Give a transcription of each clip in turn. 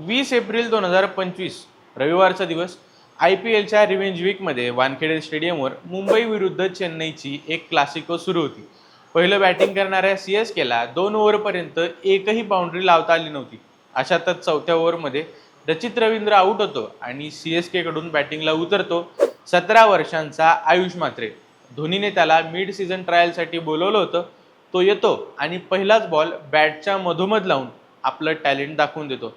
वीस एप्रिल दोन हजार पंचवीस रविवारचा दिवस आय पी एलच्या रिव्हेंज वीकमध्ये वानखेडे स्टेडियमवर मुंबई विरुद्ध चेन्नईची एक क्लासिको सुरू होती. पहिलं बॅटिंग करणाऱ्या सी एस केला दोन ओव्हरपर्यंत एकही बाउंड्री लावता आली नव्हती. अशातच चौथ्या ओव्हरमध्ये रचित रवींद्र आऊट होतो आणि सी एस केकडून बॅटिंगला उतरतो सतरा वर्षांचा आयुष मात्रे धोनीने त्याला मिड सीझन ट्रायलसाठी बोलवलं होतं. तो येतो आणि पहिलाच बॉल बॅटच्या मधोमध लावून आपलं टॅलेंट दाखवून देतो.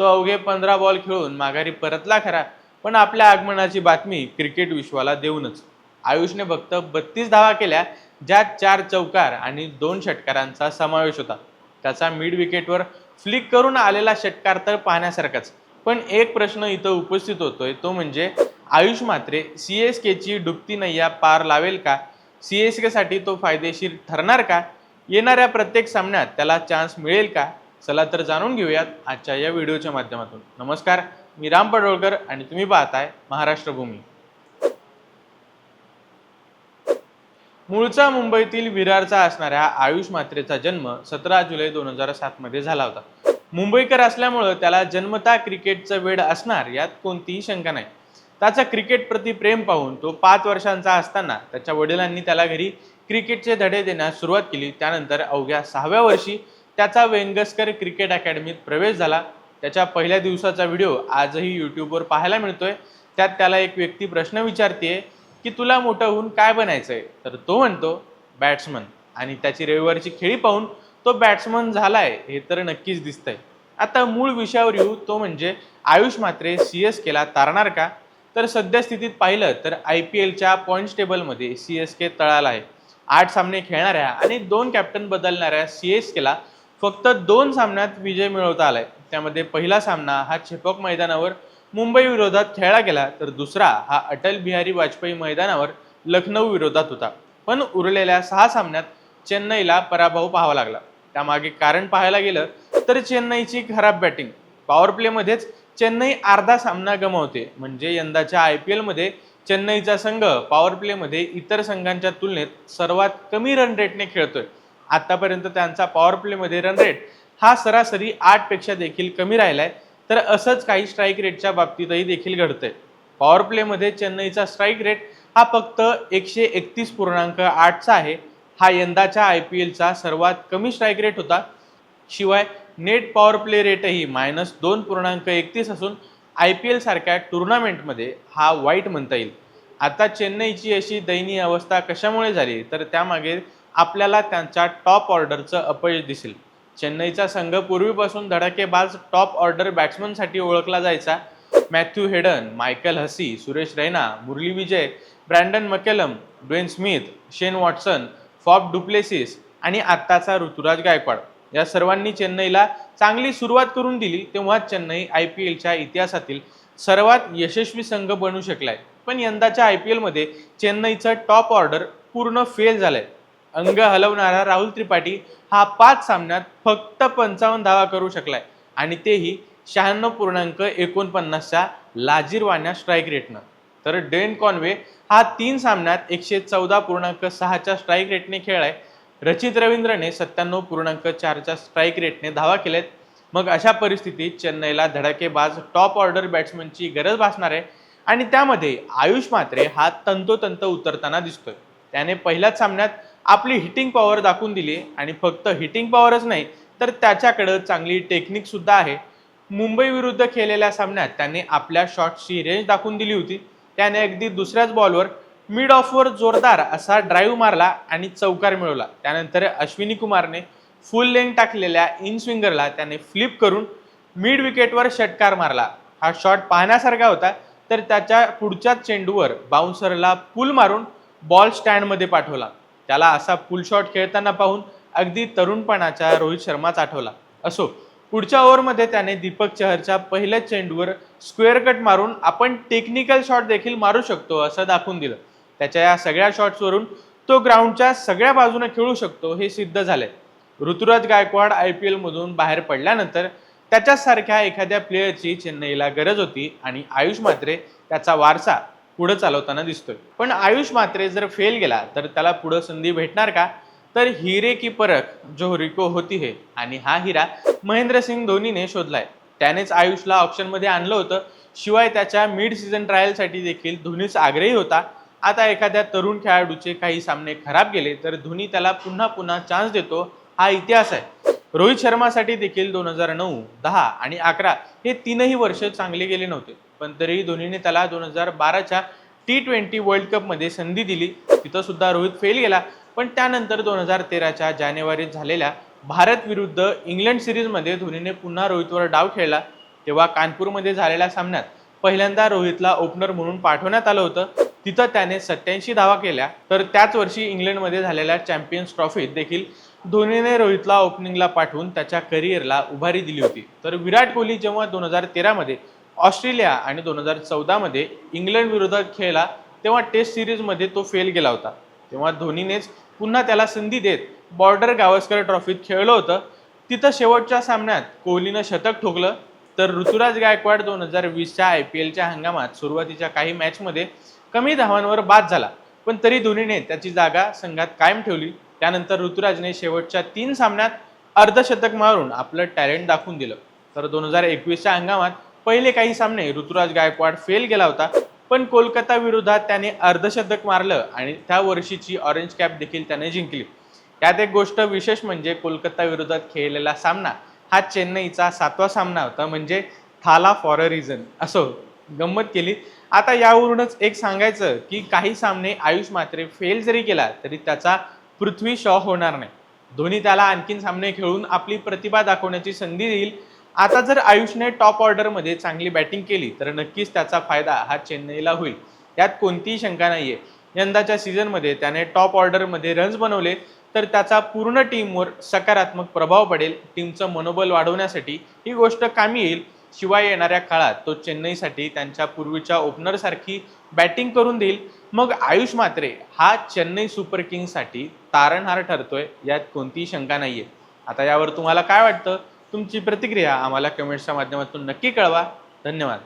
तो अवघे पंधरा बॉल खेळून माघारी परतला खरा. पण आपल्या आगमनाची बातमी क्रिकेट विश्वाला देऊनच. आयुषने फक्त बत्तीस धावा केल्या ज्यात चार चौकार आणि दोन षटकारांचा समावेश होता. त्याचा मिड विकेटवर फ्लिक करून आलेला षटकार तर पाहण्यासारखाच. पण एक प्रश्न इथं उपस्थित होतोय तो म्हणजे आयुष मात्रे सी एस केची डुबती नय्या पार लावेल का? सी एस केसाठी तो फायदेशीर ठरणार का? येणाऱ्या प्रत्येक सामन्यात त्याला चान्स मिळेल का? चला तर जाणून घेऊयात आजच्या या व्हिडिओच्या माध्यमातून. नमस्कार मी राम पडोळकर आणि तुम्ही पाहताय महाराष्ट्र भूमी. मूळचा मुंबईतील विरारचा असणाऱ्या आयुष मात्रेचा जन्म सतरा जुलै दोन हजार सातमध्ये झाला होता. मुंबईकर असल्यामुळं त्याला जन्मता क्रिकेटचं वेड असणार यात कोणतीही शंका नाही. त्याचा क्रिकेट प्रति प्रेम पाहून तो पाच वर्षांचा असताना त्याच्या वडिलांनी त्याला घरी क्रिकेटचे धडे देण्यास सुरुवात केली. त्यानंतर अवघ्या सहाव्या वर्षी त्याचा वेंगस्कर क्रिकेट अकॅडमीत प्रवेश झाला. त्याच्या पहिल्या दिवसाचा व्हिडिओ आजही यूट्यूबवर पाहायला मिळतोय. त्यात त्याला एक व्यक्ती प्रश्न विचारते की तुला मोठं होऊन काय बनायचं आहे तर तो म्हणतो बॅट्समन. आणि त्याची रविवारची खेळी पाहून तो बॅट्समन झालाय हे तर नक्कीच दिसतंय. आता मूळ विषयावर येऊ तो म्हणजे आयुष मात्रे सी एस केला तारणार का? तर सध्या स्थितीत पाहिलं तर आय पी एलच्या पॉईंट्स टेबलमध्ये सी एस के तळाला आहे. आठ सामने खेळणाऱ्या आणि दोन कॅप्टन बदलणाऱ्या सी एस केला फक्त दोन सामन्यात विजय मिळवता आलाय. त्यामध्ये पहिला सामना हा छेपक मैदानावर मुंबई विरोधात खेळला गेला तर दुसरा हा अटल बिहारी वाजपेयी मैदानावर लखनौ विरोधात होता. पण उरलेल्या सहा सामन्यात चेन्नईला पराभव पाहावा लागला. त्यामागे कारण पाहायला गेलं तर चेन्नईची खराब बॅटिंग. पॉवर प्लेमध्येच चेन्नई अर्धा सामना गमावते. म्हणजे यंदाच्या आय पी एलमध्ये चेन्नईचा संघ पॉवर प्लेमध्ये इतर संघांच्या तुलनेत सर्वात कमी रन रेटने खेळतोय. आतापर्यंत त्यांचा पॉवर प्लेमध्ये रन रेट हा सरासरी आठपेक्षा देखील कमी राहिलाय. तर असंच काही स्ट्राईक रेटच्या बाबतीतही देखील घडतंय. पॉवर प्लेमध्ये चेन्नईचा स्ट्राईक रेट हा फक्त एकशे एकतीस पूर्णांक आठचा आहे. हा यंदाच्या आय पी एलचा सर्वात कमी स्ट्राईक रेट होता. शिवाय नेट पॉवर प्ले रेटही मायनस दोन पूर्णांक एकतीस असून आय पी एलसारख्या टुर्नामेंटमध्ये हा वाईट म्हणता येईल. आता चेन्नईची अशी दयनीय अवस्था कशामुळे झाली? तर त्यामागे आपल्याला त्यांच्या टॉप ऑर्डरचं अपयश दिसेल. चेन्नईचा संघ पूर्वीपासून धडाकेबाज टॉप ऑर्डर बॅट्समनसाठी ओळखला जायचा. Matthew Hayden Michael Hussey Suresh Raina Murali Vijay Brendon McCullum Dwayne Smith Shane Watson Faf du Plessis आणि आत्ताचा ऋतुराज गायकवाड. या सर्वांनी चेन्नईला चांगली सुरुवात करून दिली तेव्हा चेन्नई आय पी एलच्या इतिहासातील सर्वात यशस्वी संघ बनू शकलाय. पण यंदाच्या आय पी एलमध्ये चेन्नईचं टॉप ऑर्डर पूर्ण फेल झालंय. अंग हलवणारा राहुल त्रिपाठी हा पाच सामन्यात फक्त पंचावन्न धावा करू शकलाय. आणि तेही शहाण्णव पूर्णांक एकोणपन्नासच्या लाजीरवाण्या स्ट्राईक रेटनं तर डेन कॉनवे हा तीन सामन्यात एकशे चौदा पूर्णांक सहाच्या स्ट्राईक रेटने खेळलाय. रचित रवींद्रने सत्त्याण्णव पूर्णांक चारच्या स्ट्राईक रेटने धावा केल्यात. मग अशा परिस्थितीत चेन्नईला धडाकेबाज टॉप ऑर्डर बॅट्समनची गरज भासणार आहे. आणि त्यामध्ये आयुष मात्रे हा तंतोतंत उतरताना दिसतोय. त्याने पहिल्याच सामन्यात आपली हिटिंग पॉवर दाखवून दिली आणि फक्त हिटिंग पॉवरच नाही तर त्याच्याकडं चांगली टेक्निकसुद्धा आहे. मुंबई विरुद्ध खेळलेल्या सामन्यात त्याने आपल्या शॉटची रेंज दाखवून दिली होती. त्याने अगदी दुसऱ्याच बॉलवर मिड ऑफवर जोरदार असा ड्राईव्ह मारला आणि चौकार मिळवला. त्यानंतर अश्विनी कुमारने फुल लेंग टाकलेल्या इन स्विंगरला त्याने फ्लिप करून मिड विकेटवर षटकार मारला. हा शॉट पाहण्यासारखा होता तर त्याच्या पुढच्याच चेंडूवर बाउन्सरला पुल मारून बॉल स्टँडमध्ये पाठवला. त्याला असा पुल शॉट खेळताना पाहून अगदी तरुणपणाच्या रोहित शर्माच आठवला. असो पुढच्या ओव्हरमध्ये त्याने दीपक चहरच्या पहिल्याच चेंडूवर स्क्वेअर कट मारून आपण टेक्निकल शॉट देखील मारू शकतो असं दाखवून दिलं. त्याच्या या सगळ्या शॉट्सवरून तो ग्राउंडच्या सगळ्या बाजूने खेळू शकतो हे सिद्ध झालंय. ऋतुराज गायकवाड आय पी एलमधून बाहेर पडल्यानंतर त्याच्यासारख्या एखाद्या प्लेयरची चेन्नईला गरज होती आणि आयुष मात्रे त्याचा वारसा पुढं चालवताना दिसतोय. पण आयुष मात्रे जर फेल गेला तर त्याला पुढं संधी भेटणार का? तर हिरे की परख जो रिको होती है. आणि हा हिरा महेंद्रसिंग धोनीने शोधलाय. त्यानेच आयुषला ऑप्शनमध्ये आणलं होतं. शिवाय त्याच्या मिड सीझन ट्रायलसाठी देखील धोनीच आग्रही होता. आता एखाद्या तरुण खेळाडूचे काही सामने खराब गेले तर धोनी त्याला पुन्हा पुन्हा चान्स देतो. हा इतिहास आहे. रोहित शर्मासाठी देखील दोन हजार नऊ दहा आणि अकरा हे तीनही वर्ष चांगले गेले नव्हते. पण तरीही धोनीने त्याला दोन हजार बाराच्या टी ट्वेंटी वर्ल्ड कपमध्ये संधी दिली. तिथंसुद्धा रोहित फेल गेला. पण त्यानंतर दोन हजार तेराच्या जानेवारीत झालेल्या भारत विरुद्ध इंग्लंड सिरीजमध्ये धोनीने पुन्हा रोहितवर डाव खेळला. तेव्हा कानपूरमध्ये झालेल्या सामन्यात पहिल्यांदा रोहितला ओपनर म्हणून पाठवण्यात आलं होतं. तिथं त्याने सत्याऐंशी धावा केल्या. तर त्याच वर्षी इंग्लंडमध्ये झालेल्या चॅम्पियन्स ट्रॉफीत देखील धोनीने रोहितला ओपनिंगला पाठवून त्याच्या करिअरला उभारी दिली होती. तर विराट कोहली जेव्हा दोन हजार तेरामध्ये ऑस्ट्रेलिया आणि दोन हजार चौदामध्ये इंग्लंड विरोधात खेळला तेव्हा टेस्ट सिरीजमध्ये तो फेल गेला होता. तेव्हा धोनीनेच पुन्हा त्याला संधी देत बॉर्डर गावस्कर ट्रॉफीत खेळलं होतं. तिथं शेवटच्या सामन्यात कोहलीनं शतक ठोकलं. तर ऋतुराज गायकवाड दोन हजार वीसच्या आय पी एलच्या हंगामात सुरुवातीच्या काही मॅचमध्ये कमी धावांवर बाद झाला. पण तरी धोनीने त्याची जागा संघात कायम ठेवली. त्यानंतर ऋतुराजने शेवटच्या तीन सामन्यात अर्धशतक मारून आपलं टॅलेंट दाखवून दिलं. तर दोन हजार एकवीसच्या हंगामात पहिले काही सामने ऋतुराज गायकवाड फेल गेला होता पण कोलकाता विरोधात त्याने अर्धशतक मारलं आणि त्या वर्षीची ऑरेंज कॅप देखील त्याने जिंकली. यात एक गोष्ट विशेष म्हणजे कोलकाता विरोधात खेळलेला सामना हा चेन्नईचा सातवा सामना होता म्हणजे थाला फॉर अ रिझन असं गंमत केली. आता यावरूनच एक सांगायचं की काही सामने आयुष मात्रे फेल जरी केला तरी त्याचा पृथ्वी शॉ होणार नाही. धोनी त्याला आणखीन सामने खेळून आपली प्रतिभा दाखवण्याची संधी देईल आता जर आयुषने टॉप ऑर्डरमध्ये चांगली बॅटिंग केली तर नक्कीच त्याचा फायदा हा चेन्नईला होईल. यात कोणतीही शंका नाहीये. यंदाच्या सीझनमध्ये त्याने टॉप ऑर्डरमध्ये रन्स बनवले तर त्याचा पूर्ण टीमवर सकारात्मक प्रभाव पडेल. टीमचं मनोबल वाढवण्यासाठी ही गोष्ट कामी येईल. शिवाय येणाऱ्या काळात तो चेन्नईसाठी त्यांच्या पूर्वीच्या ओपनरसारखी बॅटिंग करून देईल. मग आयुष मात्रे हा चेन्नई सुपर किंग्ससाठी तारणहार ठरतोय यात कोणतीही शंका नाहीये. आता यावर तुम्हाला काय वाटतं? तुमची प्रतिक्रिया आम्हाला कमेंट्सच्या माध्यमातून नक्की कळवा. धन्यवाद.